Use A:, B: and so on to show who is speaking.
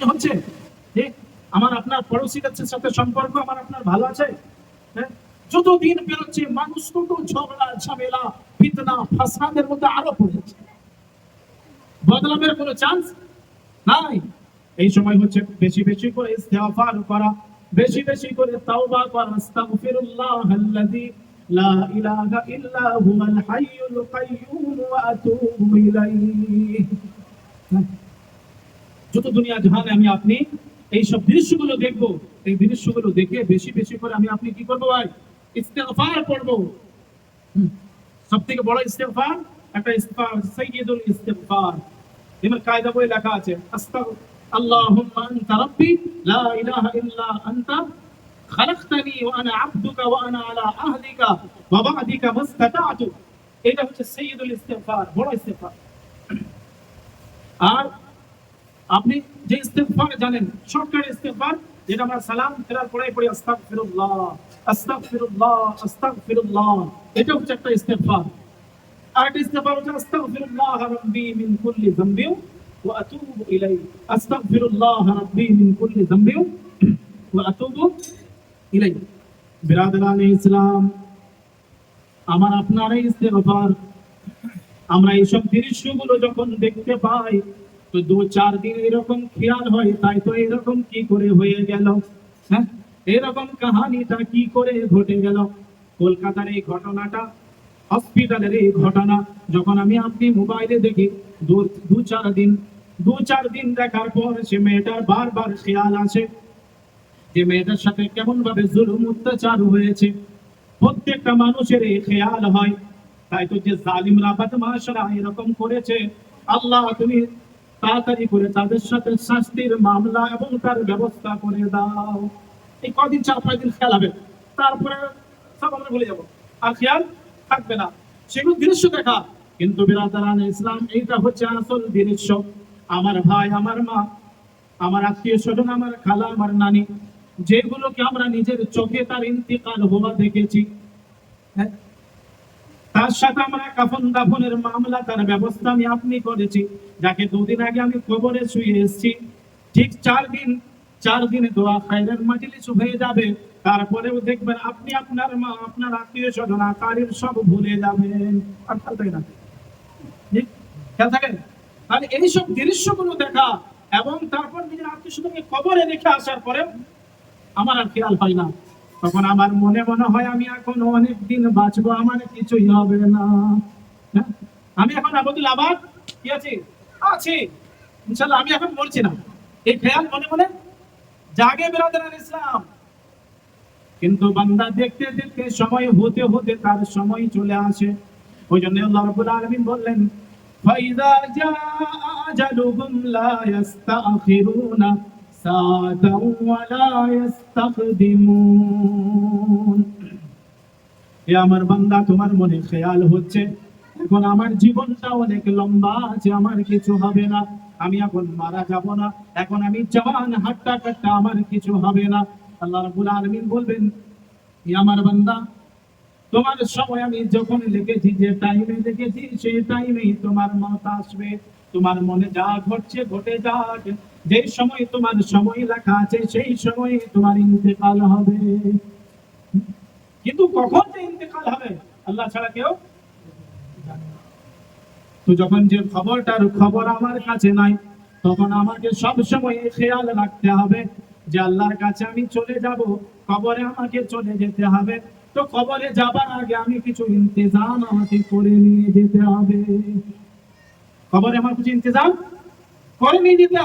A: হচ্ছে। যে আমার আপনার পড়োশিদের সাথে সম্পর্ক, আমার আপনার ভালো আছে? হ্যাঁ? যত দিন বেরোচ্ছে, মানুষ তত ঝগড়া, ঝামেলা, ফিতনা, ফাসাদের মধ্যে আরও পড়েছে। বদলামের কোনো চান্স নাই। এই সময় হচ্ছে বেশি বেশি করে ইস্তেগফার করা, বেশি বেশি করে তাওবা করা। আস্তাগফিরুল্লাহ আল্লাযী লা ইলাহা ইল্লা হুয়াল হাইয়ুল কাইয়্যুম ওয়া আতুবু ইলাইহি। যত দুনিয়া জাহানে আমি আপনি এই সব দৃশ্যগুলো দেখব। এই দৃশ্যগুলো দেখে বেশি বেশি করে আমি আপনি কি করব ভাই? ইস্তেগফার পড়ব। সব থেকে বড় ইস্তেগফার? একটা ইস্তেগফার, সাইয়্যিদুল ইস্তেগফার। এবার কায়দা বই লেখা আছে আস্তাগ আল্লাহুম্মা আনতা রাব্বি, লা ইলাহা ইল্লা আনতা, খালাকতানি ওয়া আনা আবদুকা ওয়া আনা আলা আহদিকা ওয়া বা'দিকা মাস্তাতা'তু। এটা হচ্ছে সাইয়্যিদুল ইস্তেগফার, বড় ইস্তেগফার। আর আপনি যে ইস্তেগফার জানেন শর্টকাট ইস্তেগফার, যেটা আমরা সালাম ফেরার পরে পড়ি, আস্তাগফিরুল্লাহ আস্তাগফিরুল্লাহ আস্তাগফিরুল্লাহ, এটা হচ্ছে একটা ইস্তেগফার। আর একটা হচ্ছে, আস্তাগফিরুল্লাহ রাব্বি মিন কুল্লি যামবি ওয়া আতুবু ইলাইহি। আস্তাগফিরুল্লাহ রাব্বি মিন কুল্লি যামবি ওয়া ইলাইহি। বিরাদরান ইসলাম, আমার, আপনার এই আমরা এইসব দৃশ্যগুলো যখন দেখতে পাই তো দু চার দিন এরকম খেয়াল হয়, তাই তো এরকম কি করে হয়ে গেল? হ্যাঁ? এরকম কাহানিটা কি করে ঘটে গেল? কলকাতার এই ঘটনাটা, হসপিটালের এই ঘটনা, যখন আমি আপনি মোবাইলে দেখি, দু চার দিন, দু চার দিন দেখার পর সে মেয়েটার বারবার খেয়াল আসে যে মেয়েটার সাথে কেমন ভাবে জুলুম অত্যাচার হয়েছে। প্রত্যেকটা মানুষের এই খেয়াল হয়। তাই তো যে জালিমরা বদমাশরা এরকম করেছে, আল্লাহ তুমি তাড়াতাড়ি করে তাদের সাথে শাস্তির মামলা এবং তার ব্যবস্থা করে দাও। এই কদিন চার পাঁচ দিন খেয়াল হবে। তারপরে সব আমরা ভুলে যাব। আর খেয়াল থাকবে না। সেগুলো দৃশ্য দেখা। কিন্তু বিরাদারান ইসলাম, এইটা হচ্ছে আসল দৃশ্য। আমার ভাই, আমার মা, আমার আত্মীয় স্বজন, আমার খালা, আমার নানি, যেগুলোকে আমরা নিজের চোখে তার ইন্তিকাল হওয়া দেখেছি। হ্যাঁ? তার সাথে আমরা কাফন দাফনের মামলা, তার ব্যবস্থা আমি আপনি করেছি। যাকে দুদিন আগে আমি কবরে শুয়ে এসেছি, ঠিক চার দিন, চার দিনে দোয়া হয়ে যাবে। তারপরেও দেখবেন আপনি আপনার মা, আপনার আত্মীয় স্বজন, আকারের সব ভুলে যাবেন। আর থাকে না? খেয়াল থাকে তাহলে এইসব দৃশ্যগুলো দেখা এবং তারপর নিজের আত্মীয় স্বজনকে কবরে রেখে আসার পরেও আমার আর খেয়াল হয় না। তখন আমার মনে মনে হয় আমি এখন অনেক দিন বাঁচবো, আমার কিছুই হবে না। হ্যাঁ? আমি এখন আবদুল আবাদ, কি আছি? আছি। ইনশাল্লাহ আমি এখন মরছি না। এই খেয়াল মনে মনে জাগে বেরাদার ইসলাম। কিন্তু বান্দা দেখতে দেখতে সময় হতে হতে তার সময় চলে আসে। ওই জন্য আল্লাহ রাব্বুল আলামিন বললেন, ফাইদা জা আজালুহুম লা ইস্তাখিরুনা ساعة ولا يستقدمون এ আমার বান্দা তোমার মনে খেয়াল হচ্ছে এখন আমার জীবনটা অনেক লম্বা আছে আমার কিছু হবে না আমি এখন মারা যাব না এখন আমি জওয়ান হাট্টা কাট্টা আমার কিছু হবে না আল্লাহ রাব্বুল আলামিন বলবেন এ আমার বান্দা তোমার সময় আমি যখন লিখেছি যে টাইমে লিখেছি সেই টাইমেই তোমার মত আসবে তোমার মনে যা ঘটছে, ঘটে যাক। যে সময় তোমার সময় লেখা আছে, সেই সময় তোমার ইন্তেকাল হবে। কিন্তু কখন যে ইন্তেকাল হবে, আল্লাহ ছাড়া কেউ তো যখন যে খবরটার খবর আমার কাছে নাই, তখন আমাকে সব সময় খেয়াল রাখতে হবে যে আল্লাহর কাছে আমি চলে যাব, কবরে আমাকে চলে যেতে হবে। তো কবরে যাবার আগে আমি কিছু ইন্তজাম আমাকে করে নিয়ে যেতে হবে। কবরে আমার কিছু ইন্তজাম করেনি হবে